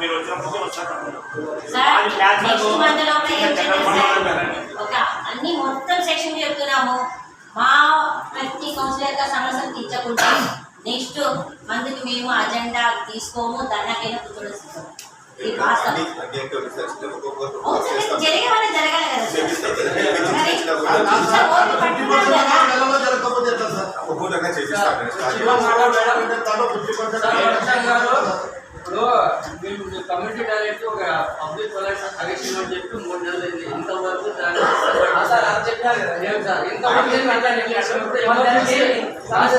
మీరు వచ్చినప్పుడు అన్ని మొత్తం సెక్షన్ చెప్తున్నాము. మా ప్రతి కౌన్సిలర్గా సమస్యలు తీర్చకుండా నెక్స్ట్ మంత్కి మేము అజెండా తీసుకోము ధర్నాకైనా కూర్చోడం ఇది వాస్తవం అవును సార్, ఇది జరిగే వాళ్ళకి జరగాలి కదా సార్ మరి సార్, ఓపిక పట్టుకోవాలి కదా ఇప్పుడు మేము కమ్యూనిటీ టాయిలెట్ ఒక పబ్లిక్ టాయిలెట్ కనెక్షన్ అని చెప్పి మూడు నెలలు అయింది. ఇంతవరకు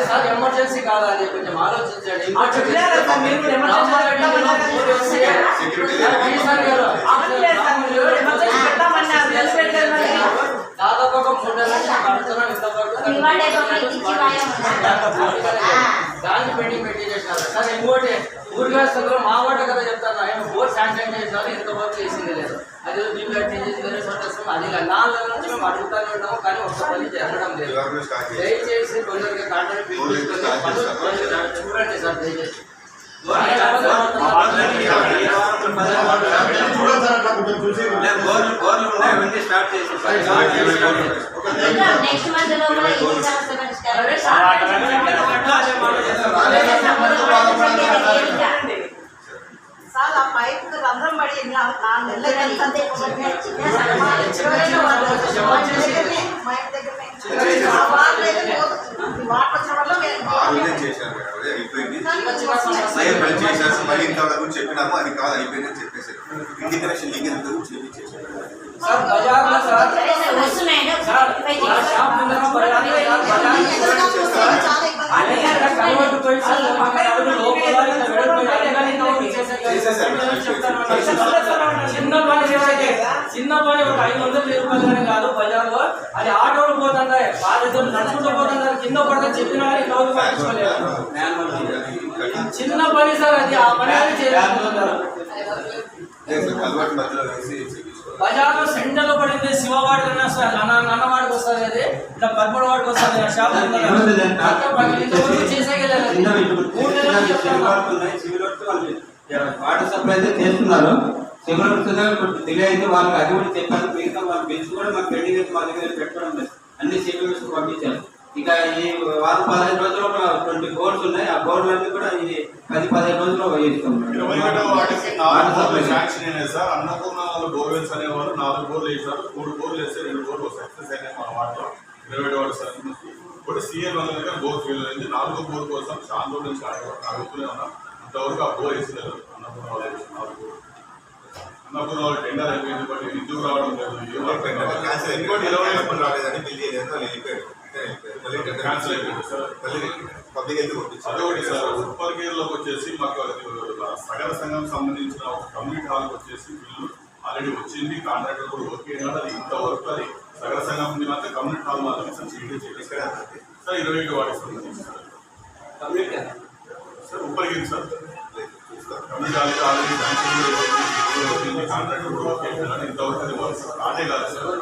సార్ ఎమర్జెన్సీ కాదు. అని చెప్పి కొంచెం ఆలోచించండి. దాదాపు ఒక మూడు నెలల కడుతున్నాం ఇంతవరకు దాన్ని పెండింగ్ పెట్టి చేసినారు సార్ ఇంకోటి ఊరిగాస్తులు మా వాట కదా చెప్తాను ఆయన బోర్ శాంక్షన్ చేసినారు ఇంతవరకు చేసింది లేదు. అది దీంట్లో చేసి వేరే చోట వస్తాం అది. నాలుగు నెలల నుంచి మేము అడుగుతానే ఉన్నాము కానీ ఒక్క పని జరగడం లేదు. దయచేసి కొందరికి కాంట్రాక్ట్ చూడండి సార్ దయచేసి. నెక్స్ట్ మంత్ లోపల ఈ సమస్య పరిష్కారం సార్ ఆ పైప్ రంధ్రం పడి నాలుగు నెలలు దగ్గరనే, వాటర్ అయితే పోదు. వచ్చిన వల్ల మేము మళ్ళీ ఇంతవరకు చెప్పినాము అది కాదు అయిపోయిందని చెప్పేసారు ఇంటి కనెక్షన్ లీగల్ చేపించేసారు సార్ బజార్లో సార్ సరే సార్ వస్తున్నాయండి సార్ ఒకసారి ఆ షాప్ ముందర బజార్లో సార్ బజార్ చాలా ఇబ్బంది అదే కదా కలవట్టు పోయి సార్ పక్కన ఎవరు లోపల ఇంత వెడల్పు అడగాలి ఇంత ఒకటి చేసేసారు. చెప్తాను చిన్న పని చేసేది చిన్న పని ఒక ఐదు వందలు రూపాయలు కాదు బజార్లో అది ఆటోలు పోతుంటాయి వాళ్ళిద్దరు నడుచుకుంటూ పోతుంటారు కింద పడితే చెప్పినా పట్టించుకోలేదు చిన్న పని సార్ అది ఆ పని బజార్లో సెంటర్లో పడింది శివవాడికి అన్న అన్నవాడికి వస్తుంది అది. ఇట్లా పద్మూడు వాడికి వస్తుంది ఆ షాప్ వాటర్ సప్లై అయితే చేస్తున్నారు. వర్క్స్ డిలే అయితే వాళ్ళకి అది కూడా చెప్పారు. మిగతా వాళ్ళ బిల్స్ కూడా మాకు పెండింగ్ అయితే మా దగ్గర పెట్టడం లేదు. అన్ని వర్క్స్ పంపించారు. ఇక ఈ వారం పదిహేను రోజులు ఒక ట్వంటీ బోర్డ్స్ ఉన్నాయి ఆ బోర్డులన్నీ కూడా ఈ పది పదిహేను రోజుల్లో వేయిస్తాం ఇరవై ఏడవ వాటికి నాలుగు బోర్లు శాంక్షన్ అయినాయి సార్ అన్నపూర్ణ బోర్వెల్స్ అనేవారు నాలుగు బోర్లు వేసారు మూడు బోర్లు వేస్తే రెండు బోర్లు సక్సెస్ అయినాయి మన వాటిలో ఇరవై ఏడవ వాటి సార్ ఇప్పుడు సీఎల్ దగ్గర బోర్ ఫెయిల్ అయింది నాలుగో బోర్ కోసం చాలా రోజుల నుంచి అడగ- అడుగుతూనే ఉన్నాం ఇంతవరకు ఆ బోర్ వేసినారు అన్నపూర్ణ వాళ్ళు నాలుగు బోర్లు అన్నపూర్ణ వాళ్ళు టెండర్ అయిపోయింది బట్ ఎందుకు రావడం లేదు ఎవరు టెండర్ క్యాన్సిల్ ఇంకోటి ఇరవై రాలేదని బిల్ చేయలేదు వాళ్ళు సార్ అదొకటి సార్ ఉప్పల్గేరులోకి వచ్చేసి మాకు సగర సంఘం సంబంధించిన ఒక కమ్యూనిటీ హాల్కి వచ్చేసి బిల్లు ఆల్రెడీ వచ్చింది కాంట్రాక్టర్ కూడా ఓకే అది ఇంతవరకు అది సగర సంఘం ఉంది మాత్రం కమ్యూనిటీ హాల్ మాత్రం సార్ చేయండి చేయండి సార్ ఇరవై ఏడు వాటికి సంబంధించి సార్ సార్ ఉప్పల్గేరు సార్ కమ్యూనిటీ హాల్కి ఆల్రెడీ శాంక్షన్ కూడా ఓకే ఇంతవరకు కాదు సార్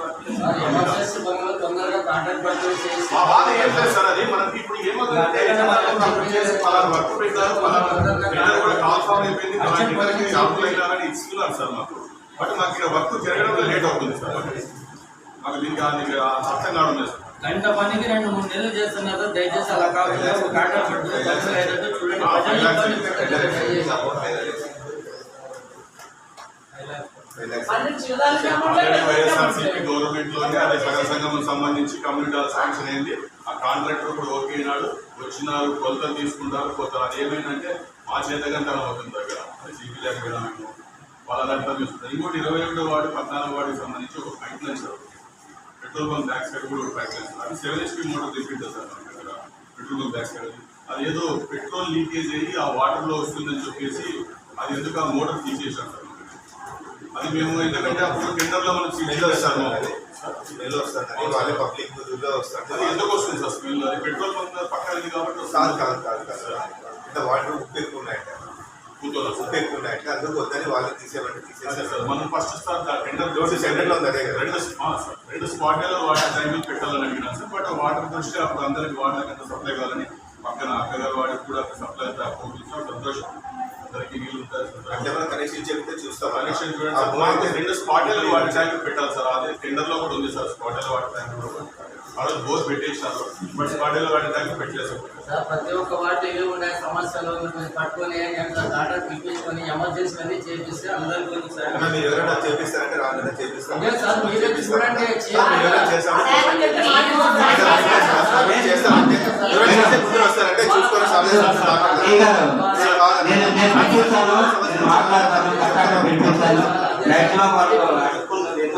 తొందరగా కాంట్రాక్ట్ బాధ ఏం లేదు సార్ అది మనకి ఇప్పుడు ఏమవుతుందంటే చేసి పలానా వర్క్ పెట్టారు పలానా కూడా కాల్ అయిపోయింది అలాంటి షాపులు అయినారని ఇస్తున్నారు సార్ మాకు బట్ మాకు ఇక్కడ వర్క్ జరగడం లేట్ అవుతుంది సార్. మాకు దీనికి అర్థం కావడం లేదు సార్. గంట పనికి రెండు మూడు నెలలు చేస్తున్నారు. దయచేసి అలా కాకుండా ఒక పట్టుకుని చూడండి. గవర్నమెంట్లోనే అదే సగర సంఘం సంబంధించి కమ్యూనిటీ హాల్ శాంక్షన్ అయింది. ఆ కాంట్రాక్టర్ కూడా ఓకే అయినాడు. వచ్చినారు కొలతలు తీసుకుంటారు. కొత్త అది ఏమైందంటే మా చేతగంతనం అవుతుంది దగ్గర. అది సిపి మేము. వాళ్ళంతా చూస్తారు ఇంకోటి ఇరవై ఒకటో వార్డు పద్నాలుగు వార్డుకి సంబంధించి ఒక pipeline sir petrol bunk back side కూడా సార్ అది సెవెన్ హెచ్పి మోటార్ తీసుకుంటారు సార్ మన దగ్గర పెట్రోల్ బంక్ బ్యాక్ సైడ్ అది ఏదో పెట్రోల్ లీకేజ్ అయ్యి ఆ వాటర్లో వస్తుందని చెప్పేసి అది ఎందుకు ఆ మోటార్ తీసేసాం సార్ అది మేము ఎందుకంటే అప్పుడు టెండర్లో మనం స్మెల్ వస్తాను స్మెల్ వస్తాను వాళ్ళే పబ్లిక్లో అది వస్తాను ఎందుకు వస్తుంది సార్? స్మెల్ అది పెట్రోల్ బంక్ పక్కన కాబట్టి కాదు. కాదు కాదు కాదు. ఇంత వాటర్ ఉప్పు ఎక్కువ ఉన్నాయంట. ఎక్కువ ఉన్నాయంట అందుకు వద్దని వాళ్ళు అదే తీసేసారు సార్ మనం ఫస్ట్ సార్ టెండర్ రోడ్డు సెంటర్లో ఉంది అదే కదా. రెండు. రెండు స్పాట్లలో వాటర్ ట్యాంకులు పెట్టాలని అడిగినాను సార్ బట్ వాటర్ దృష్టి అప్పుడు అందరికి వాటర్ ఎంత సప్లై కావాలని పక్కన అక్కగారు వాడికి కూడా సప్లై పంపించాం సంతోషం. అంటే మనం కనెక్షన్ చెప్తే చూస్తాం. కనెక్షన్ రెండు స్పాటెల్ వాటర్ ట్యాంక్ పెట్టాలి సార్ అదే టెండర్లో కూడా ఉంది సార్ స్పాటెల్ వాటర్ ట్యాంక్ కూడా. ఆ రోజు బోర్ పెట్టేసినారు బట్ వాటర్ ట్యాంక్ పెట్టలేదు. సార్ ప్రతి ఒక్క వాటి ఉన్నాయి సమస్యలు పట్టుకొని డాటా పిలిపించుకొని ఎమర్జెన్సీ అన్ని చేపిస్తే అందరికీ సార్. ఎవరైనా చేపిస్తారంటే రాగానే చేపిస్తాం సార్ మీరే చూడండి వస్తారంటే చూసుకొని మాట్లాడతాను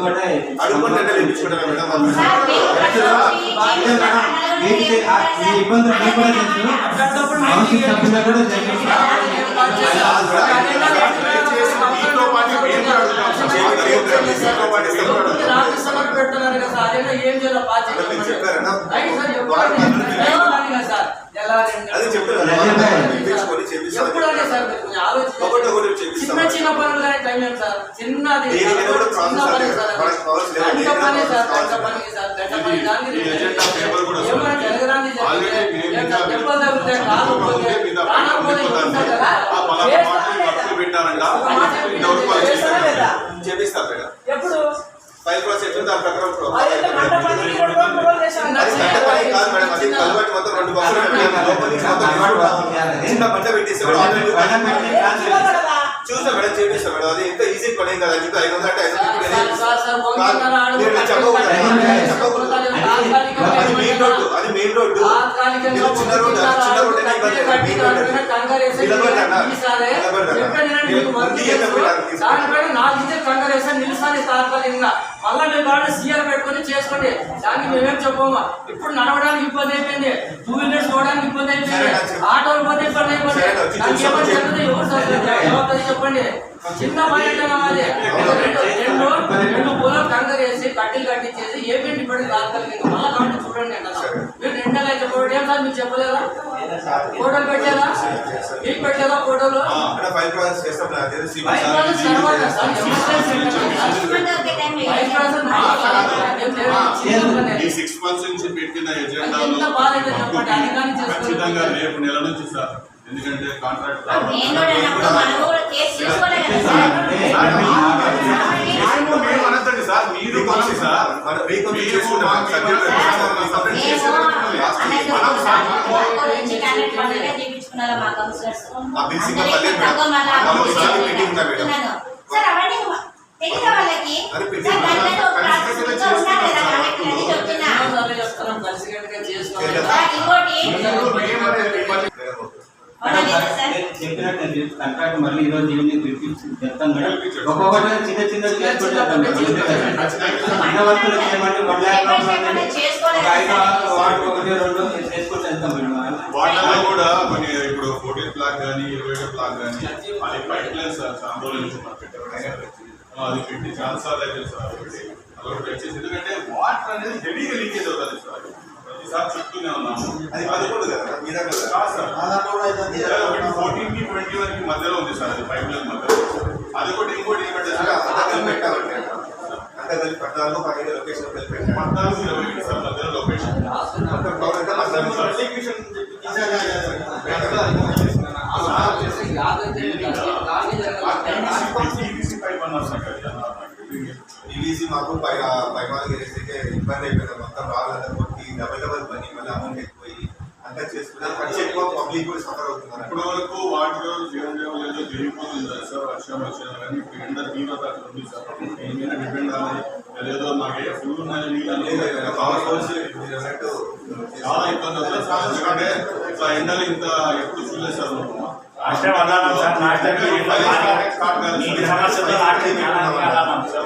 ఎందుకంటే అడుగుకుంటే లేపించుకుంటారా మేడం ఈ ఇబ్బందులు మీకు కూడా తెలుసు కౌన్సిల్ సభ్యులకు కూడా తెలుసు మీతో పాటు మేము కూడా అడుగుతాం సార్. మీతో పాటు ఇస్తాం కూడా అడుగుతాం. రామకృష్ణ పెడుతున్నారు కదా సార్ అదేనా ఏం చేయాలి బాధ్యత అది చిన్న చిన్న పనులు కానీ టైం ఏం సార్ చిన్నది చిన్న పని సార్ లేదు. గంట పని సార్ గంట పని సార్ గంట పని దాని ఈ ఎజెండా పేపర్ కూడా సార్. ఏమైనా ఇంకా దెబ్బలు తగిలితే, కాలు పోతే, తప్పు పెట్టారంట ఇంతవరకు వాళ్ళు చేస్తారా చేశారు. లేదా? చేపిస్తాం మేడం ఎప్పుడు ఫైవ్ ప్రాసెస్ దాని ప్రకారం కాదు మేడం అది కలవాటి మొత్తం రెండు బస్సులు పెట్టాము. లోపల నుంచి మొత్తం తీసుకుంటాము. చిన్న బండ పెట్టేసి కూడా ఆల్రెడీ చూడాలి కదా. చూసా మేడం చేపిస్తాం మేడం అది ఎంత ఈజీ పని ఏం కదా ఇంకా ఐదు వందలు అంటే ఐదు వందలు సార్, అది. కంగారేసి ఇంచులు కంగారేసి నిలిసాని తాత్కాలికంగా. మళ్ళా మీరు కావాలి సీఆర్ పెట్టుకొని చేసుకోండి. దానికి మేమేం చెప్పము. ఇప్పుడు నడవడానికి ఇబ్బంది అయిపోయింది. టూ వీలర్స్ పోవడానికి ఇబ్బంది అయిపోయింది. ఆటోలు పోతే ఇబ్బంది అయిపోయింది. నాకు. ఏమని చెప్తుంది ఎవరు చెప్పండి. చిన్న నమ్మది రెండు రెండు రెండు పొలం కంకరేసి కట్టెలు కట్టించేసి ఏ పెట్టి పడి తాత్కాలికంగా? మళ్ళా కాబట్టి చూడండి అన్న. మీరు రెండు నెలలు చెప్పండి ఏం సార్ మీకు చెప్పలేదా? ఫోటోలు పెట్టారా? మీకు పెట్టలేదా ఫోటోలు? ఫైవ్ ప్రాసెస్ చేస్తాం. ఈ సిక్స్ మంత్స్ నుంచి పెట్టిన ఎజెండాలు ఖచ్చితంగా రేపు నెల నుంచి సార్ ఎందుకంటే కాంట్రాక్ట్ సార్ మేము అనద్దండి సార్ మీరు మనసు సార్ ఆ మీటింగ్. సార్ అవన్నీ తెలియదు వాళ్ళకి? సార్ కదా చెప్తున్నా. చెప్పినట్టు కంట్రాక్ట్ మళ్ళీ ఈ రోజు ఈవినింగ్ పిలిపించి చెప్తాం మేడం. ఒక్కొక్కటి చిన్న మేడం. చిన్న వర్కులు చేయమంటే వన్ ల్యాక్ ఒకటి రెండు చేసుకుంటే వెళ్తాం మేడం. వాటిలో కూడా ఇప్పుడు ఫోర్టీన్ బ్లాక్ కానీ ఇరవై బ్లాక్ కానీ అది పైప్ లైన్ సార్ చాలా రోజుల అది పెట్టి చాలా సార్లు అయితే సార్ ఒకటి అదొకటి వచ్చేసి ఎందుకంటే వాటర్ అనేది హెవీగా లీకేజ్ అవుతుంది సార్ ప్రతిసారి చెప్తూనే ఉన్నాము అది పదకొండు కదా మీ దగ్గర కదా? కాదు సార్ ఒకటి ఫోర్టీన్కి ట్వంటీ వన్కి మధ్యలో ఉంది సార్ అది పైప్ లైన్ మధ్యలో అది ఒకటి ఇంకోటి ఏమంటే పెట్టాలంటే పద్నాలుగు పదిహేను లొకేషన్ పద్నాలుగు ఇరవై సార్ మధ్యలో లొకేషన్ ఈవీసీ మాకు పై పైమాలు చేసేకే ఇబ్బంది అయిపోయింది. మొత్తం రాళ్ళంతా కొట్టి డబల్ డబల్ పని మళ్ళీ అమౌంట్ ఎక్కువయ్యి అంతా చేసుకున్నాం ఖర్చు ఎక్కువ పబ్లిక్ కూడా సఫర్ అవుతున్నారు. ఇప్పటి వరకు వాటర్ జీవన లేదో జరిగిపోతుంది సార్. వర్షం వచ్చినా కానీ ఇప్పుడు ఎండ తీవ్రత అట్లా ఉంది సార్. మీద డిపెండ్ అన్నది అదేదో మాకు ఫుల్ ఉన్నాయి. నీళ్ళు పవర్ చాలా ఇబ్బంది అవుతుంది సార్. ఎందుకంటే ఎండలు ఇంత ఎప్పుడు చూడలేదు సార్. లాస్ట్ టైం అన్నాను సార్ లాస్ట్ టైం. సమస్యతో లాస్ట్ టైం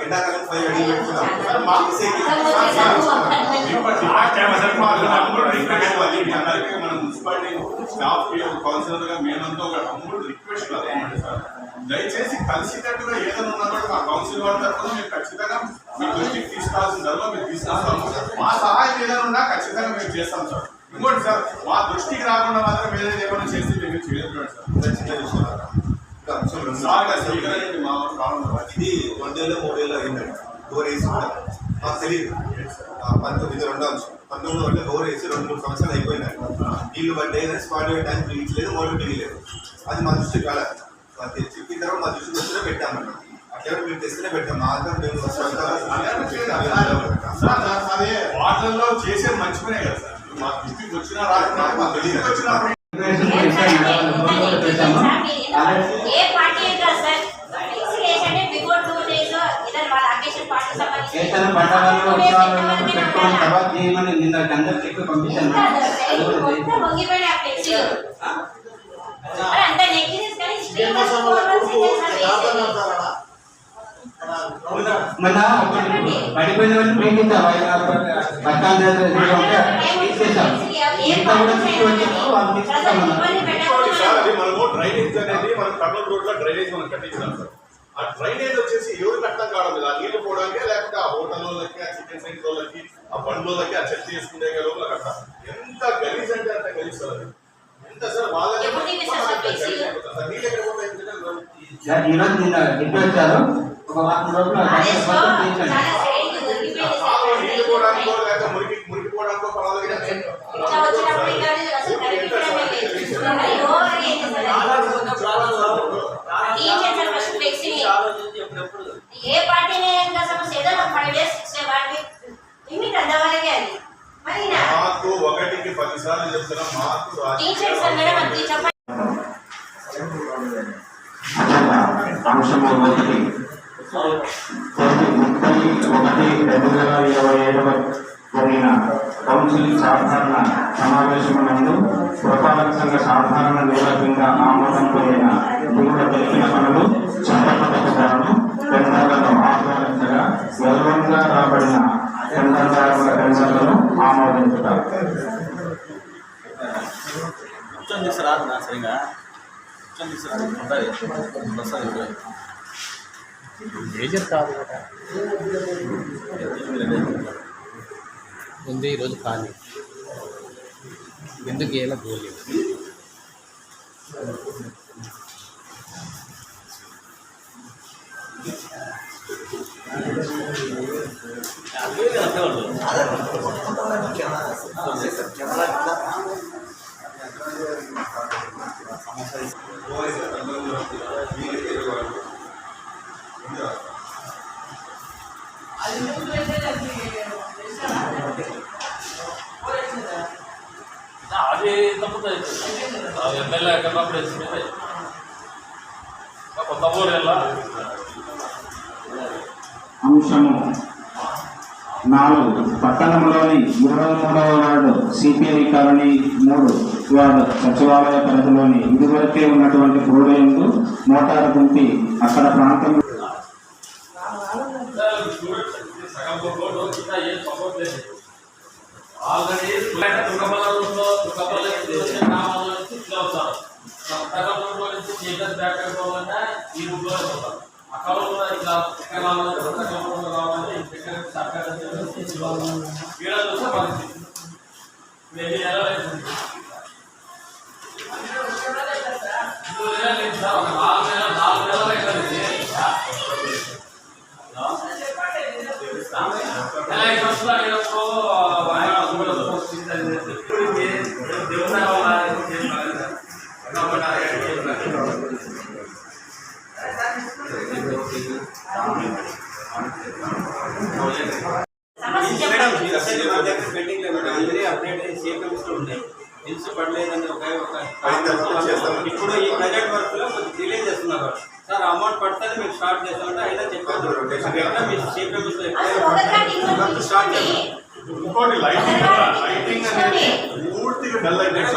లాస్ట్ టైం అసలు మన మున్సిపాలిటీ స్టాఫ్కి కౌన్సిలర్గా మేమంతా ఒక అమ్ముడు రిక్వెస్ట్ అదేమంటే సార్? దయచేసి కలిసికట్టుగా ఏదైనా ఉన్నా కూడా మా కౌన్సిల్ వారి తరఫున మేము ఖచ్చితంగా మీ దృష్టికి తీసుకోవాల్సిన ధరలో మేము తీసుకొస్తాము మా సహాయం ఏదైనా ఉన్నా ఖచ్చితంగా మేము చేస్తాం సార్. ఇంకోటి సార్ మా దృష్టికి రాకుండా మాత్రం వేరే ఏమైనా చేసి ఇది చేయలేదు సార్ చిన్న విషయం అయిందండి డోర్ వేసి కూడా మాకు తెలియదు ఆ, పంతొమ్మిది రెండో అంశం పంతొమ్మిది అంటే డోర్ వేసి రెండు మూడు సంవత్సరాలు అయిపోయినాయి నీళ్ళు పడ్డాయి కానీ స్పాట్ టైం పిలిచలేదు మోడల్ పిలియలేదు అది మా దృష్టి కాలేదు మరి తెచ్చి చెప్పిన తర్వాత మా దృష్టికి వస్తేనే పెట్టామన్న అట్లా మీరు తెస్తేనే పెట్టాం మా దగ్గర మేము వాటర్లో చేసే మంచి పనే కదా సార్. మా దృష్టికి వచ్చినా రాకుండా మా దృష్టికి వచ్చినా ఏ పార్టీ అయితే సార్ అంటే బిఫోర్ టూ డేస్ ఏదైనా వాళ్ళ అకేషన్ పార్టీ పండగలు ఉత్సవాలు పెట్టుకున్న తర్వాత నిన్న అందరికి పంపించాను అది కూడా మరి అంత స్ట్రీట్ మొన్న ఒకటి పడిపోయిన వాళ్ళు ప్రేమించాం పట్టాలు తీసేసాం మనము డ్రైనేజ్ అనేది మనం కర్నూలు రోడ్లో డ్రైనేజ్ మనం కట్టించినాం సార్. ఆ డ్రైనేజ్ వచ్చేసి ఎవరికి అర్థం కావడం లేదు. ఆ నీళ్ళు పోవడానికి లేకపోతే ఆ హోటల్ వాళ్ళకి ఆ చికెన్ సెంటర్ వాళ్ళకి ఆ బండ్లకి ఆ చెత్త చేసుకునే లోపల అట్లా ఎంత గలీజ్ అంటే అంత గలీజ్ సార్ అది. ఎంత సార్ వాళ్ళకి? సార్ నీళ్ళు ఎక్కడ పోతాయి ఎందుకంటే ఈ రోజు నిన్న ఇంటి వచ్చారు. ఒక వారం రోజులు అదే సో మొత్తం తీయించండి చాలా స్ట్రైట్ దొరికిపోయింది కాలువ నీళ్ళు పోవడానికో సార్ లేకపోతే మురికి మురికి పోవడానికో పర్వాలేదు కానీ ఇట్లా వచ్చినప్పుడు ఇంకా అసలు కనిపించడమే లేదు మరి ఓవర్ ఏం చేస్తారు టీచర్ సార్ ఫస్ట్ ఫ్లెక్సీని ఆలోచించి ఎప్పుడెప్పుడు ఏ పార్టీనే ఇంకా సమస్య ఏదో ఒక ఫైవ్ డేస్ సిక్స్ వాటికి లిమిట్ అంతవరకే అది మరి నా మాకు ఒకటికి పది సార్లు చెప్తున్నాం మాకు టీచర్స్ మేడం అది చెప్పండి అంశము ఒకటి రెండు వేల ఇరవై ఐదవ జరిగిన కౌన్సిల్ సాధారణ సమావేశమునందు పురపాలక సంఘ సాధారణ నిర్వహంగా ఆమోదం పొందిన దిగువ తెలిపిన పనులు చట్టపద్ధతి ధరను టెండర్లను ఆహ్వానించగా వెలువగా రాబడిన టెండర్దారుల టెండర్లను ఆమోదించుతారు మేజర్ కాదు కదా. ఉంది ఈరోజు ఖాళీ. ఎందుకు ఏలా గోలేదు ఎక్కడప్పుడు వేసింది. కొత్త ఊరు వెళ్ళా అంశము నాలుగు. పట్టణంలోని ఇరవై మూడవ వార్డు. సిపిఐ కాలనీ మూడు. వార్డు సచివాలయ పరిధిలోని ఇదివరకే ఉన్నటువంటి గోడయందు మోటారు గుంపి అక్కడ ప్రాంతం ఆల్రెడీ దుర్గపల్ల గ్రామాల నుంచి ఈ రూట్లో అక్కడ కూడా ఇట్లా ఎక్కడ రావాలంటే రావాలంటే ఇక్కడ సర్కార్ పరిస్థితి నాలుగు నెలలు నాలుగు నెలలు అవుతుంది ఎలా బిల్స్ పడలేదని ఒక ఒక ఇప్పుడు ఈ ప్రజెంట్ వర్క్లో కొంచెం డిలే చేస్తున్నారు. సార్ అమౌంట్ పడుతుంది మేము స్టార్ట్ చేస్తామంటే అయినా చెప్పారు. ఒకటి వర్క్ స్టార్ట్ చేస్తాం. ఇంకోటి లైటింగ్ లైటింగ్ అనేది పూర్తిగా డల్ అయిపోయింది.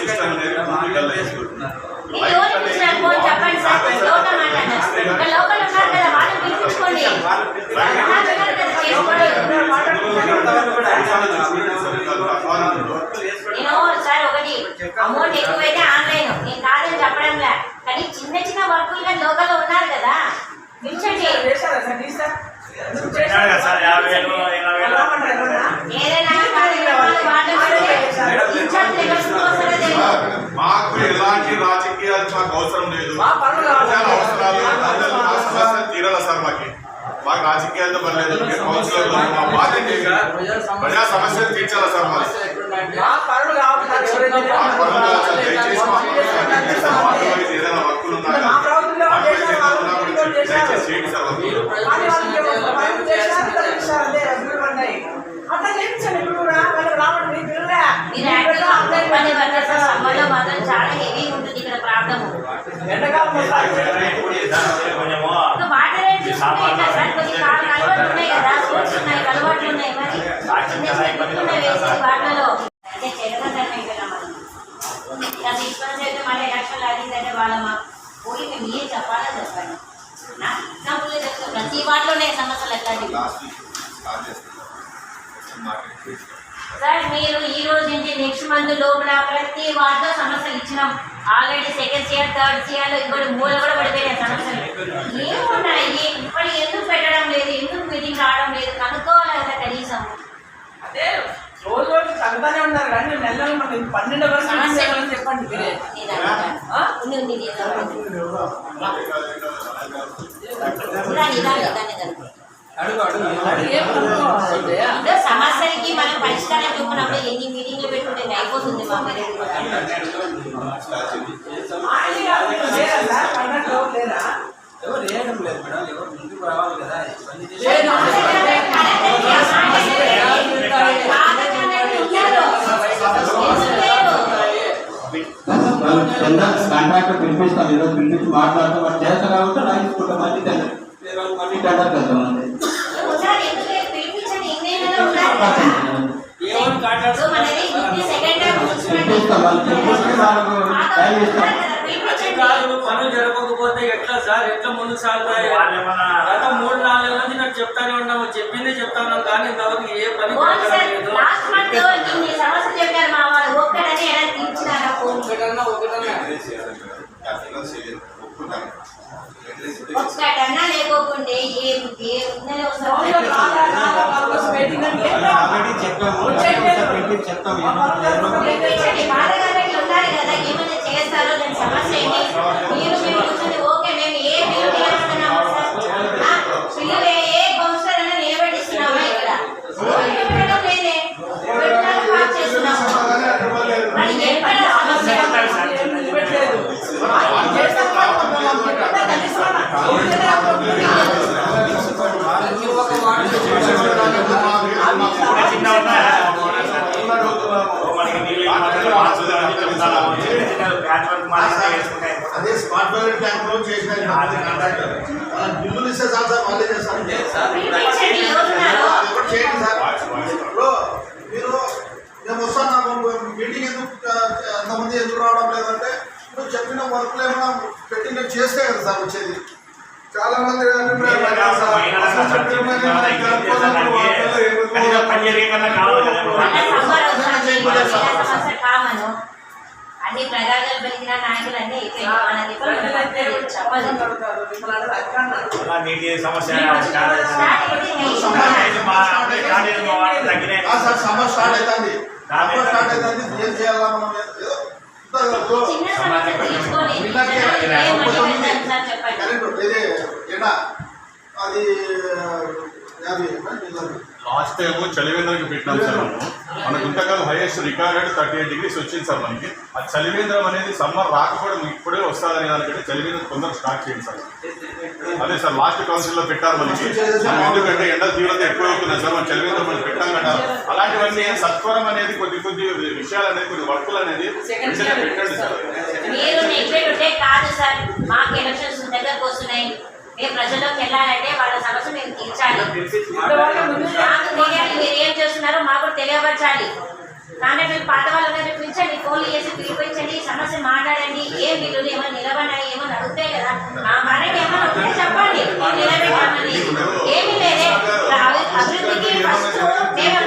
సిస్టమ్ అనేది పూర్తిగా డల్ అయిపోయింది మీరు ఎవరు పిలిచినారు ఫోన్ చెప్పండి సార్ లోకల్ మాట్లాడారు ఇక్కడ లోకల్ ఉన్నారు కదా వాళ్ళని పిలిపించుకోండి వాళ్ళు ఉన్నారు కదా చేసుకోండి నేను సార్ ఒకటి అమౌంట్ ఎక్కువైతే ఆన్లైన్ నేను కాదని చెప్పడం లే కానీ చిన్న చిన్న వర్కులు కానీ లోకల్లో ఉన్నారు కదా పిలిచండి చేశారా సార్ తీస్తారు పెట్టాడు కదా సార్ యాభై వేలు ఇరవై వేలు ఏదైనా కార్యక్రమాలు వాళ్ళు వాళ్ళు ఇన్ఛార్జ్ లెవెల్స్ వస్తారో తెలియదు మాకు ఎలాంటి రాజకీయాలు మాకు అవసరం లేదు అవసరాలు తీరాల సార్ మాకు మాకు రాజకీయాలతో పని లేదు మీరు కౌన్సిలర్లు మా బాధ్యత? ప్రజా సమస్యలు తీర్చాలా సార్ మాకు. దయచేసి. ఏదైనా వర్కులు ఉన్నాయా అట్లా చేయించండి ఇప్పుడు కూడా వాళ్ళు రావడం మీ పిల్లలే మీరు సమ్మర్లో మాత్రం చాలా హెవీ ఉంటుంది ఇక్కడ వాటర్ కదా ఉన్నాయి అలవాట్లు ఉన్నాయి మరి వాటిలో మనం ఇలా తీసుకొని అయితే మళ్ళీ పోయి మేము ఏం ప్రతి వాటిలోనే సమస్యలు ఎట్లాంటివి? సార్ మీరు ఈ రోజు నుంచి నెక్స్ట్ మంత్ లోపల ప్రతి వార్డులో సమస్యలు ఇచ్చినాం. Already second CR third CR ఇంకోటి మూల కూడా పడిపోయినాయి సమస్యలు. ఏమున్నాయి? ఇప్పుడు ఎందుకు పెట్టడం లేదు? ఎందుకు మీటింగ్ రావడం లేదు? కనుక్కోవాలి కదా కనీసం. అంటే రోజు రోజు తగ్గుతానే ఉన్నారు కానీ నెలలు పన్నెండు పర్సెంట్ చెప్పండి మీరే. సమస్యలకి మనం పరిష్కారం చూపినప్పుడు ఎన్ని మీటింగ్లు పెట్టుకుంటే అయిపోతుంది మా మీరు? ఎవరు లేదు మేడం ఎవరు ముందుకు రావాలి కదా టెండర్ కాంట్రాక్టర్ పిలిపిస్తాం ఈరోజు పిలిపించి మాట్లాడుతూ వాళ్ళు చేస్తారు కాబట్టి రాయించుకుంటాం మళ్ళీ టెండర్ మళ్ళీ టెండర్ వెళ్తాం కదా పిలిపిస్తాం వాళ్ళు పిలిపిస్తే వాళ్ళకు టైం ఇస్తాం కాదు పనులు జరగకపోతే ఎట్లా సార్ ఎట్లా ముందుకు సాగుతాయి గత మూడు నాలుగు నుంచి నాకు చెప్తానే ఉన్నాము చెప్పింది చెప్తాను కానీ ఇంతవరకు ఏ పని ఒకటన్నా ఒకటన్నా లేకోకుండే ఏ ఏ? ఆల్రెడీ చెప్పాము సమస్య ఏంటి మీరు మేము కూర్చొని ఓకే మేము ఏ బిల్లు చేస్తున్నాము సార్. పిల్లలు ఏ కౌన్సిలర్ అయినా నిలబెట్టిస్తున్నామా ఇక్కడ. పెట్టడం లేదే పెట్టడానికి పాస్ చేస్తున్నాము. ఎక్కడ సమస్య చేసిన పని కొంచెం మనం పెట్టినా కనీసం ఊరికేనే అప్పుడు ప్రతి ఒక్క మాట అదే స్మార్ట్ వాలెట్ ట్యాంక్లో చేసిన బిల్లులు ఇస్తే చాలు సార్ వాళ్ళే చేస్తారు? పిలిపించండి ఎవరున్నారు అది ఒకటి చేయండి సార్. ఇప్పుడు మీరు నేను వస్తాను నాకు మీటింగ్ ఎందుకు అంతమంది ఎందుకు రావడం లేదంటే ఇప్పుడు చెప్పిన వర్క్లు ఏమైనా పెట్టిన చేస్తే కదా సార్ వచ్చేది. చాలా మంది అభిప్రాయాలు అన్ని ప్రజాగలు పెరిగిన నాయకులు అన్ని అది నీళ్ళది. లాస్ట్ టైం చలివేంద్రకి పెట్టినాం సార్ మనము మన ఇంతకాలం highest recorded thirty eight degrees వచ్చింది సార్ మనకి. ఆ చలివేంద్రం అనేది సమ్మర్ రాకపోవడం ఇప్పుడే వస్తుందని దానికంటే చలివేంద్రం తొందరగా స్టార్ట్ చేయండి సార్. అదే సార్ లాస్ట్ కౌన్సిల్లో పెట్టారు మనకి. ఎందుకంటే ఎండ తీవ్రత ఎక్కువ అవుతుంది సార్ మనం చలివేంద్రం మనం పెట్టాం కదా. అలాంటివన్నీ సత్వరం అనేది కొద్ది కొద్ది విషయాలు అనేది కొన్ని వర్కులు అనేది పెట్టండి సార్. కాదు సార్ మాకు ఎలక్షన్స్ దగ్గరకు వస్తున్నాయి. మీరు ప్రజల్లోకి వెళ్ళాలంటే వాళ్ళ సమస్య మేము తీర్చాలి. మాకు తెలియాలి మీరు ఏం చేస్తున్నారో మాకు తెలియపరచాలి. కానీ మీరు పాత వాళ్ళని పిలిచండి ఫోన్లు చేసి పిలిపించండి సమస్య మాట్లాడండి. ఏ బిల్లులు ఏమైనా నిలబడినాయి ఏమైనా అడుగుతాయి కదా. మా మనకి ఏమైనా ఉంటే చెప్పండి. నిలబెట్టామని ఏమీ లేదే. అభివృద్ధికి ఫస్ట్ మేము